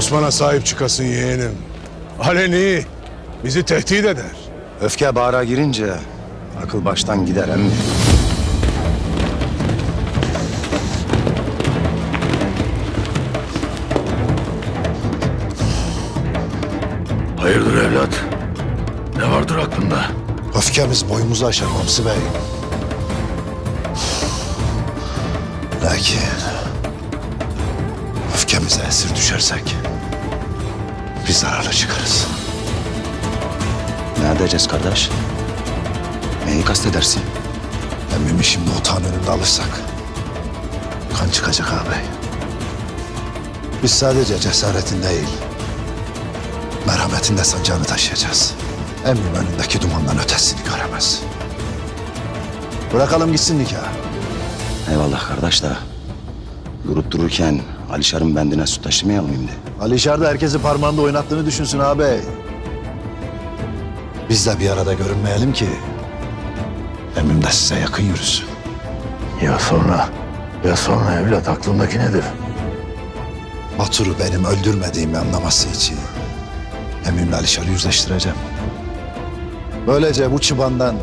Osman'a sahip çıkasın yeğenim. Aleni bizi tehdit eder. Öfke bağıra girince akıl baştan gider emmi. Hayırdır evlat? Ne vardır aklında? Öfkemiz boyumuzu aşar Hamsi Bey. Lakin öfkemize esir düşersek biz zararlı çıkarız. Ne edeceğiz kardeş? Neyi kastedersin? Emmimi şimdi otağın önünde alırsak kan çıkacak ağabey. Biz sadece cesaretin değil, merhametin de sancağını taşıyacağız. Emmim önündeki dumandan ötesini göremez. Bırakalım gitsin nikah. Eyvallah kardeş da durup dururken Alişar'ın bendine su taşımayalım şimdi. Alişar da herkesi parmağında oynattığını düşünsün ağabey. Biz de bir arada görünmeyelim ki Emmim de size yakın yürüsün. Ya sonra? Ya sonra evlat aklındaki nedir? Batur'u benim öldürmediğimi anlaması için Emmimle Alişar'ı yüzleştireceğim. Böylece bu çıbandan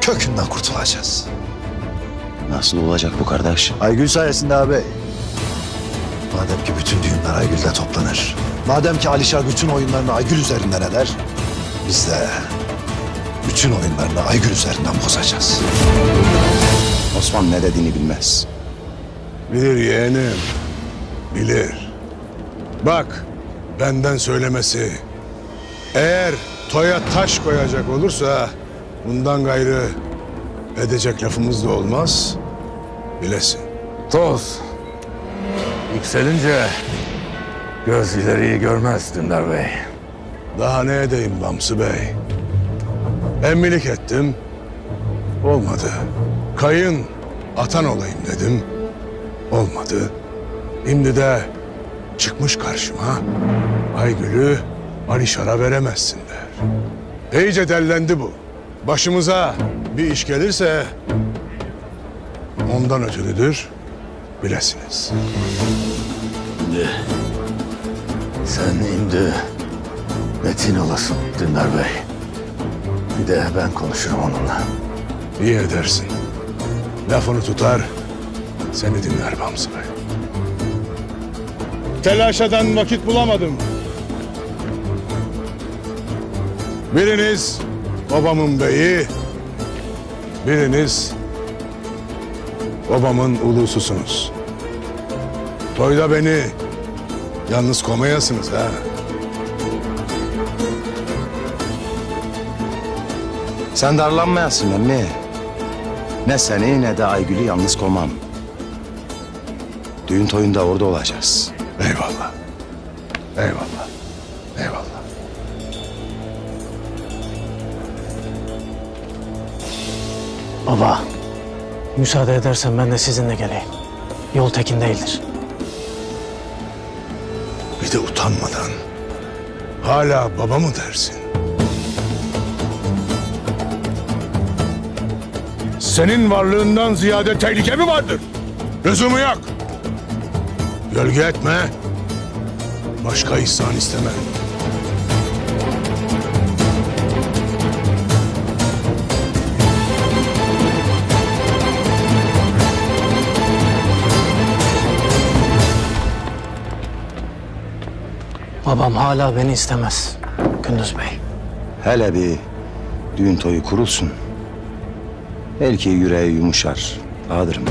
kökünden kurtulacağız. Nasıl olacak bu kardeş? Aygül sayesinde ağabey. Madem ki bütün düğünler Aygül'de toplanır. Madem ki Alişar bütün oyunlarını Aygül üzerinden eder. Biz de bütün oyunlarını Aygül üzerinden bozacağız. Osman ne dediğini bilmez. Bilir yeğenim. Bilir. Bak benden söylemesi. Eğer toya taş koyacak olursa bundan gayrı edecek lafımız da olmaz. Bilesin. Toz. Yükselince göz ileriyi görmez Dündar Bey. Daha ne edeyim Bamsı Bey? Emmilik ettim. Olmadı. Kayın atan olayım dedim. Olmadı. Şimdi de çıkmış karşıma Aygül'ü Alişar'a veremezsin der. İyice dellendi bu. Başımıza bir iş gelirse ondan ötürüdür bilesiniz. Sen indi metin olasın Dündar Bey. Bir de ben konuşurum onunla. İyi edersin. Lafını tutar, seni dinler Bamsı Bey. Telaşadan vakit bulamadım. Biriniz babamın beyi, biriniz babamın ulususunuz. Toyda beni yalnız komayasınız ha. Sen darlanmayasın emmi. Ne seni ne de Aygül'ü yalnız koymam. Düğün toyunda orada olacağız. Eyvallah. Eyvallah. Eyvallah. Baba, müsaade edersen ben de sizinle geleyim. Yol tekin değildir. Bir de utanmadan hala baba mı dersin? Senin varlığından ziyade tehlike mi vardır? Lüzumu yok. Gölge etme. Başka ihsan istemem. Babam hala beni istemez. Gündüz Bey. Hele bir düğün toyu kurulsun. Belki yüreği yumuşar. Bahadır'ım.